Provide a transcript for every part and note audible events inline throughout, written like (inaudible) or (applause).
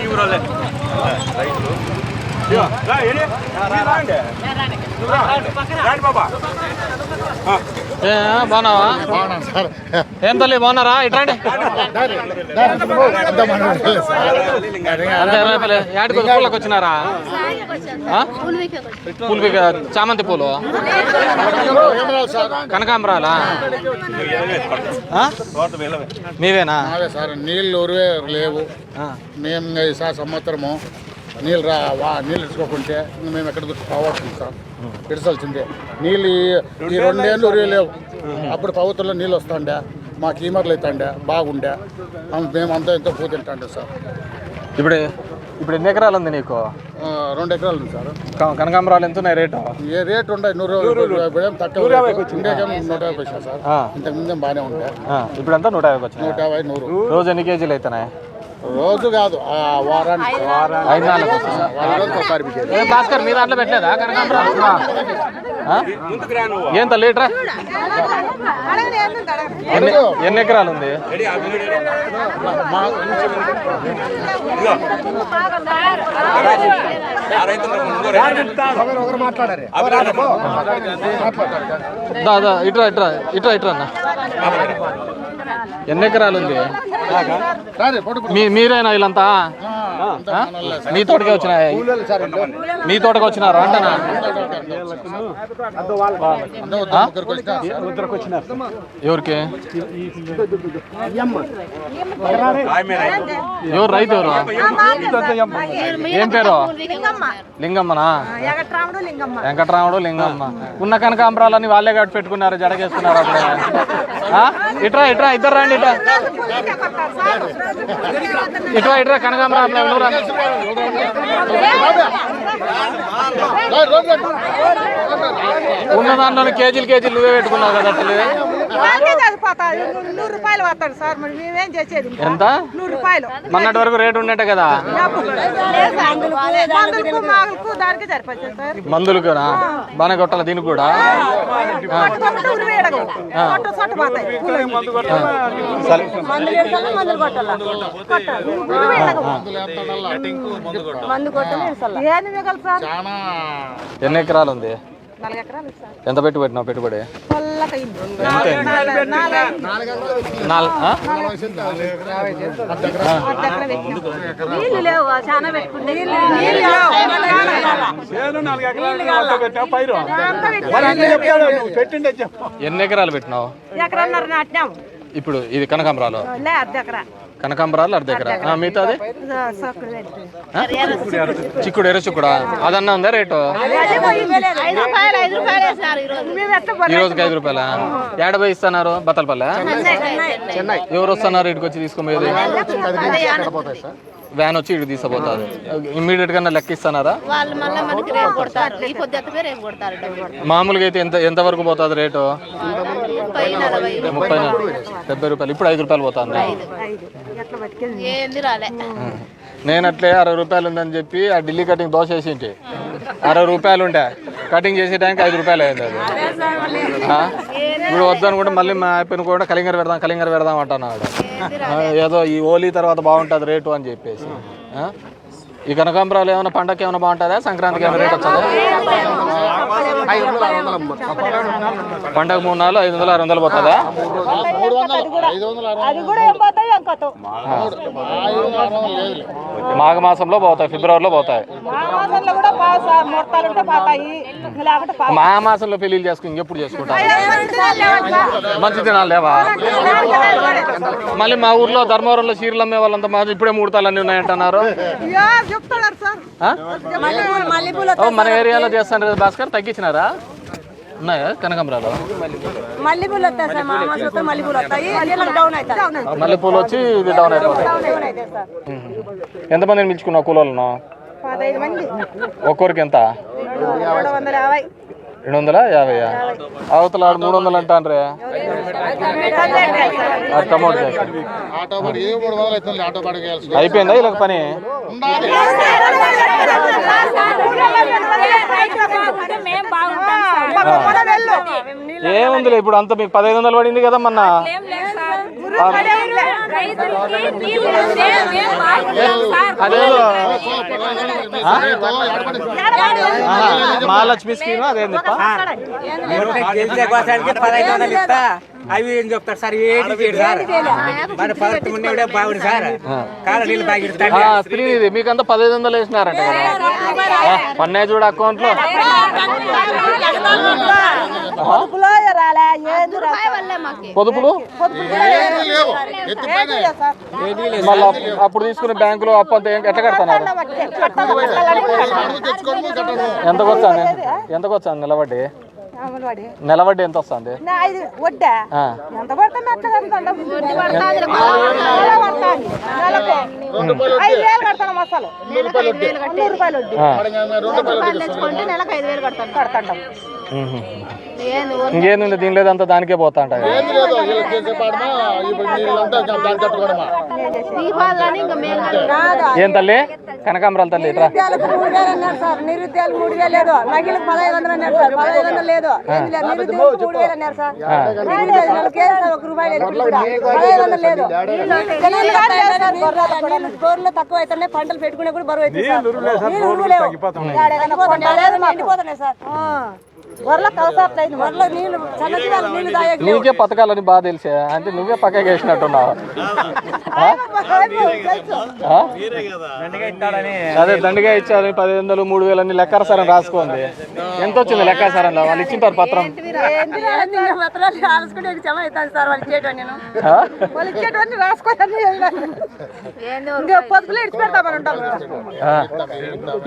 ఈ ఊరోళ్ళే రైతులు బాగున్నావా? ఏం తల్లి బాగున్నారా? రూపాయలు యాడికి పూలకు వచ్చినారా? పూలు చామంతి పూలు? కనకాంబరాలా? మీవేనా? నీళ్ళు లేవు. మేము ఈసారి సంవత్సరము నీళ్ళు రా వా నీళ్ళు ఇచ్చుకోకుంటే మేము ఎక్కడ దొరికి పోవాల్సింది సార్. ఇడసాల్సిందే నీళ్ళు ఈ- రెండేళ్ళు లేవు అప్పుడు పవిత్రలో నీళ్ళు వస్తుండే మాకు కీమర్లు అవుతాండే బాగుండే. అం- మేము అంతా ఎంతో పూ తింటాండే సార్. ఇప్పుడు ఇప్పుడు ఎన్ని ఎకరాలు ఉంది నీకు? రెండు ఎకరాలు ఉంది సార్. కనకాంబరాలు ఎంత ఉన్నాయి రేటు? ఏ రేటు ఉండే నూరు ఇప్పుడేం తక్కువ నూట యాభై సార్. ఇంతకు ముందే బాగానే ఉండే. ఆ, ఇప్పుడంతా నూట వచ్చినాయి? నూట యాభై నూరు. రోజు ఎన్ని కేజీలు అవుతున్నాయి రోజు కాదు వారానికి ఐదు నాలుగు ఒకసారి భాస్కర్ మీ దాంట్లో పెట్టలేదా? కనకాంబరాలు ఆ? ముందుకు రా నువ్వు. ఏం తల్లి ఇట్రా ఎన్ని ఎన్ని ఎకరాలు ఉంది? ఇట్రా ఇట్రా ఇట్రా ఇట్రా అన్న. ఎన్ని ఎకరాలు ఉంది? మీరేనా వీళ్ళంతా? మీ తోటకి వచ్చినాయి మీ తోటకి వచ్చినారా? అంటనా? వచ్చినా. ఎవరికి. ఎవరు? రైతు ఎవరు? ఏం పేరు? లింగమ్మనా? వెంకటరాముడు లింగమ్మ. ఉన్న కనకాంబరాలని వాళ్ళే కట్టి పెట్టుకున్నారు జడగేస్తున్నారు అప్పుడే. ఆ? ఇట్రా ఇట్రా ఇద్దరు రండి ఇట్రా. ఇట్రా ఇట్రా కనకాంబరాలు. ఎవరు రా? రా, రా, రా. ఉన్న దాంట్లో కేజీలు కేజీలు నువ్వే పెట్టుకున్నావు కదా తల్లి వాళ్ళకే నూరు రూపాయలు సార్ మరి మేమేం చేసేది? ఎంత నూరు రూపాయలు మొన్నటి వరకు రేటు ఉండేట కదా మందులకు మాగులకు దానికి సరిపోతుంది సార్ మందులుకునా బాగానే కొట్టాలి దీనికి కూడా మందులు మందులు ఎన్ని ఎకరాలు ఉంది ఎంత పెట్టి పెట్టినావు పెట్టుబడి. పెట్టినాం. పెట్టినాం. ఎన్ని ఎకరాలు పెట్టినావు? ఇప్పుడు ఇది కనకాంబరాలు. లే అర్ధ ఎకరా. కనకాంబరాలు అర్ధ ఎకరా. మిగతాది? ఆ? చిక్కుడు ఎర్ర చిక్కుడా? అదన్నా ఉందా రేటు? ఈ రోజుకి ఐదు రూపాయల? ఏడబై ఇస్తున్నారు? బత్తలపల్లె? ఎవరు వస్తున్నారు? ఇటుకు వచ్చి తీసుకుపోయేది వ్యాన్ వచ్చి ఇటు తీసుకుపోతుంది ఇమ్మీడియట్గా లెక్క ఇస్తున్నారా వాళ్ళు మళ్ళీ మనకి రేపు కొడతారు. ఈ పొద్దు ఎత్తపై రేపు కొడతారు డబ్బు మామూలుగా అయితే ఎంత ఎంత వరకు పోతుంది రేటు? ముప్పై డెబ్బై రూపాయలు. ఇప్పుడు ఐదు రూపాయలు పోతుంది. రాలే. నేను అట్లే అరవై రూపాయలు ఉందని చెప్పి ఆ ఢిల్లీ కటింగ్ దోశ వేసింటి. అరవై రూపాయలు ఉండే. కటింగ్ చేసే టైంకి ఐదు రూపాయలు అయింది అది? ఇప్పుడు వద్దనుకుంటే మళ్ళీ మా అయిపోయిన కూడా కలింగర్ పెడదాం కలింగర్ పెడదాం అంటున్నాడు. ఆ, ఏదో ఈ ఓలీ తర్వాత బాగుంటుంది రేటు అని చెప్పేసి. ఆ? ఈ కనకాంబరాలు ఏమైనా పండగకి ఏమైనా బాగుంటుందా సంక్రాంతికి ఏమైనా రేట్ వస్తుందా? పండగ మూడు నాలుగు ఐదు వందలు ఆరు వందలు పోతుందా? మూడు మాఘ మాసంలో పోతాయి ఫిబ్రవరిలో పోతాయి. మా మాసంలో పెళ్ళిళ్ళు చేసుకుని ఇంకెప్పుడు చేసుకుంటారు? మంచి దినాలు లేవా? మళ్ళీ మా ఊర్లో ధర్మవరంలో చీరలు అమ్మే వాళ్ళంతా మా ఇప్పుడే ఉన్నాయంటున్నారు. ఆ? మల్లెపూలు ఓ, మన ఏరియాలో చేస్తాను భాస్కర్ తగ్గించినారా? ఉన్నాయా? కనకాంబరాలు మల్లెపూలు వస్తాయి సార్ మా మాసంలో మల్లెపూలు వస్తాయి. డౌన్ అవుతాయి. మల్లెపూలు వచ్చి ఇది డౌన్ అయిపోతాయి. ఎంతమందిని పిలుచుకున్నావు కూలోళ్ళను? పదహైదు మంది. ఒక్కొరికి ఎంత? రెండు వందల యాభై. రెండు వందల యాభై అవతల ఆడు మూడు వందలు బాడికి వేయాల్సి అయిపోయిందా ఇలా పని? ఏముందిలే ఇప్పుడు అంత మీకు పదహైదు వందలు పడింది కదా మొన్న. మహాలక్ష్మి స్కీమ్ కోసానికి పదహైదు వందలు ఇస్తా అవి ఏం చెప్తారు సార్ ఏంటి చేయడు సార్ మన పదకొండు ముందే బాగుంది సార్ కాళ్ళ నీళ్ళు ఇది మీకంతా పదిహేను వందలు వేసినారంట కదా పన్నే చూడు అకౌంట్లో మాకు పొదుపులు? మళ్ళీ అప్పుడు తీసుకునే బ్యాంకులో అప్పు అంతా ఎట్లా కట్టడము ఎంతకు వచ్చాను ఎంతకు వచ్చాను నిలబడి నిలబడి ఎంత వస్తుంది? రూపాయలు ఇంకేంది దీని లేదంతా దానికే పోతా అంట. ఏం తల్లి? కనకాంబరాల తల్లి నిరుద్యోగులు మూడు వేలు లేదు. మహిళలకు పదహైదు వందలు అన్నారు సార్. పదహైదు వందలు లేదు. మూడు వేలు అన్నారు సార్. ఒక. పదహైదు వందలు బోర్లు తక్కువ అవుతున్నాయి పంటలు పెట్టుకునే కూడా బరువు అవుతుంది సార్. వరలకు అవసరం వరలో నీళ్ళు నీళ్ళు. నీకే పథకాలని బాగా తెలిసే. అంటే నువ్వే పక్కకి వేసినట్టున్నావు? అదే దండిగా ఇచ్చారు పదిహేను వందలు మూడు వేలు అన్ని లెక్కాసారం రాసుకోండి. ఎంత వచ్చింది లెక్కాసారంలో వాళ్ళు ఇచ్చింటారు పత్రం.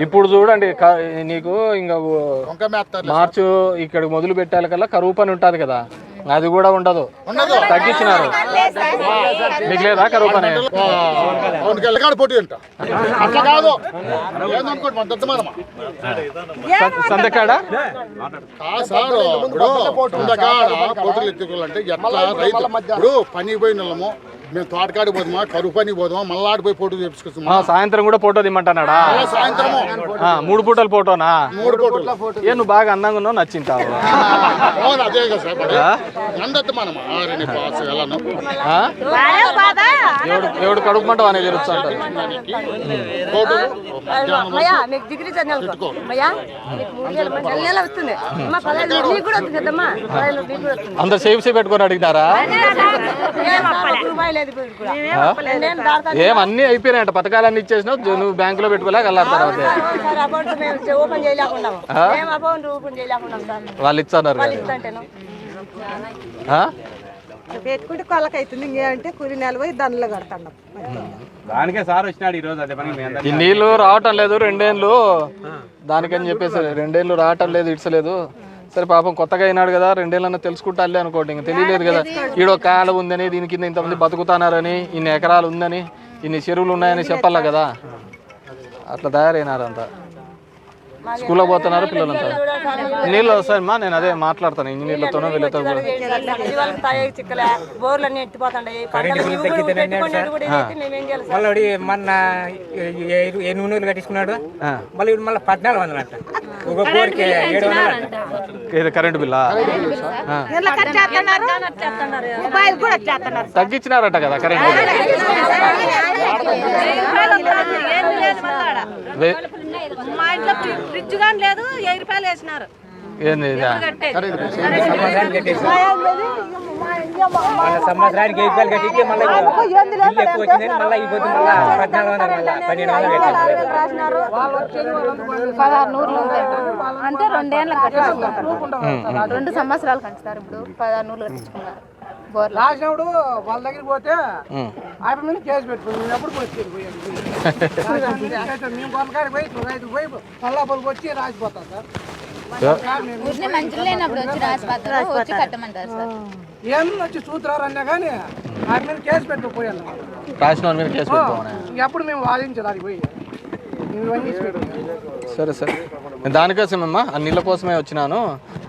ఇప్పుడు చూడండి నీకు ఇంకా మార్చు ఇక్కడ మొదలు పెట్టాలి కల్లా కరువు పని ఉంటుంది కదా. అది కూడా ఉండదు. ఉండదు. తగ్గించినారు. మీకు లేదా కరువు పని? సందకాడ ఇప్పుడు పనికి పోయిన వాళ్ళము మేము తోటకాడికి పోదామా కరువు పనికి పోదామా మళ్ళీ ఆడిపోయి పోటీ చేపించుకొస్తామా సాయంత్రం కూడా ఫోటో మళ్ళా సాయంత్రము. ఆ, మూడు పూటలు ఫోటోనా? మూడు పోటీలు. ఏ నువ్వు బాగా అందంగా ఉన్నావు నచ్చింటావు. అవును అదే కదా సార్. మరి నందత్తమానమా ఆరిని పాస్ వెళ్ళను ఆ? ఎవడు ఎవడు కడుపు మంట అనేది తెలుస్తుంటారు పోటీలు మధ్యాహ్నం అయ్యా మీకు డిగ్రీ చదివాను అయ్యా మీకు మూడు వేల మంది నెల నెల వస్తుంది అమ్మా పదహైదు వేలు నీకు కూడా వస్తుంది కదమ్మా. పదహైదు వేలు నీకు కూడా వస్తుంది. అందరు సేఫ్ సేఫ్ పెట్టుకొని అడిగినారా? ఏం అన్ని అయిపోయినాయంట. పథకాలన్నీ ఇచ్చేసినావు. నువ్వు బ్యాంకులో పెట్టుకోలేక వెళ్ళారు తర్వాత సార్ అకౌంట్ మేము ఓపెన్ చేయలేకున్నాము మేము అకౌంట్ ఓపెన్ చేయలేకున్నాం సార్. వాళ్ళు ఆ? పెట్టుకుంటే కొల్లకి అవుతుంది ఇంకేంటే కూలి నెల పోయి దండలు కడతాం దానికే సార్ వచ్చినాడు ఈ రోజు అదే పని ఈ నీళ్ళు రావటం లేదు రెండేళ్ళు. దానికని చెప్పేసి రెండేళ్ళు రావటం లేదు ఇడ్చలేదు. సరే పాపం కొత్తగా అయినాడు కదా రెండేళ్ళన్నా తెలుసుకుంటాలే అనుకోండి. ఇంకా తెలియలేదు కదా. ఈడో కాలం ఉందని దీని కింద ఇంతమంది బతుకుతున్నారని ఇన్ని ఎకరాలు ఉందని ఇన్ని చెరువులు ఉన్నాయని చెప్పాలా కదా. అట్లా తయారైనారంతా. స్కూల్లో పోతున్నారు పిల్లలంతా. నీళ్ళు వస్తాయమ్మా? నేను అదే మాట్లాడతాను. ఇంజనీర్లతోనో వీళ్ళతో కూడా. మళ్ళీ మొన్న ఎనిమిది నూనెలు కట్టించుకున్నాడు? ఆ. మళ్ళీ మళ్ళీ పద్నాలుగు వందలు అంట ఒక కోరిక ఏడు వందలు కరెంటు బిల్లా ఆ. ఇలా ఖర్చు చేస్తున్నారు మొబైల్ కూడా చేస్తున్నారు తగ్గించినారట కదా కరెంటు బిల్లు వే- మా ఇంట్లో ఫ్రిడ్జ్ కానీ లేదు వెయ్యి రూపాయలు వేసినారు ఏంది? సంవత్సరానికి ఐదు రూపాయలు కట్టించి మళ్ళీ ఎక్కువ మళ్ళీ ఈ పొద్దు మళ్ళీ పద్నాలుగు వందలు మళ్ళీ పన్నెండు వందలు కట్టాలి పదహారు నూరులు ఉంటాయి. అంటే రెండేళ్ళకి కట్టించుకున్నారు రెండు సంవత్సరాలు కట్టిస్తారు ఇప్పుడు. పదహారు నూరులు కట్టించుకున్నారు రాసినప్పుడు వాళ్ళ దగ్గరికి పోతే. ఆయన మీద కేసు పెట్టుకుని ఎప్పుడు (laughs) పోయి మేము కొనకాడికి పోయి రైతు పోయి పల్లాపల్లికి వచ్చి రాసిపోతాం సార్. ఊరిని లేనప్పుడు వచ్చి రాసిపోతారు వచ్చి కట్టమంటారు సార్. ఏం వచ్చి చూతున్నారు అన్నా కానీ మీద కేసు పెట్టుకుపోయాను రాసిన వాళ్ళ మీద కేసు ఎప్పుడు మేము వాదించాలి దానికి పోయి. సరే సరే. దానికోసమమ్మా ఆ నీళ్ళ కోసమే వచ్చినాను.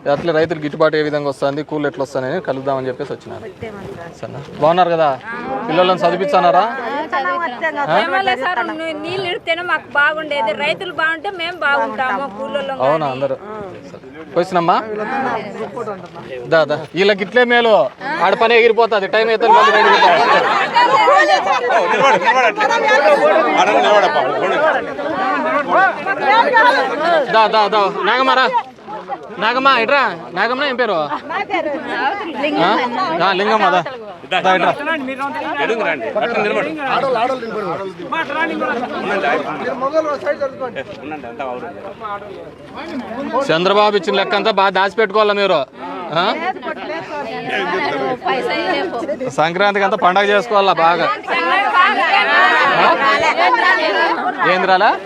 అట్లే రైతులు గిట్టుబాటు ఏ విధంగా వస్తుంది కూలు ఎట్లా వస్తాయని కలుద్దామని చెప్పేసి వచ్చినాను సరేనా? బాగున్నారు కదా? పిల్లలను చదివించానారా? ఏమలే సార్ నీ- నీళ్ళు ఇడితేనే మాకు బాగుండేది. రైతులు బాగుంటే మేము బాగుంటాము కూలీలో అవునా అందరూ? వచ్చినమ్మా దా దా. వీళ్ళకి ఇట్లే మేలు. ఆడ పని ఎగిరిపోతుంది. టైం అయితే. దా దా దా. నాగమ్మారా నాగమ్మ ఇట్రా. నాగమ్మ ఏం పేరు? ఆ? ఆ, లింగమ్మ చంద్రబాబు ఇచ్చిన లెక్క అంతా బాగా దాచిపెట్టుకోవాలా మీరు? ఆ? సంక్రాంతికి అంతా పండగ చేసుకోవాలా బాగా? ఏంద్రాలా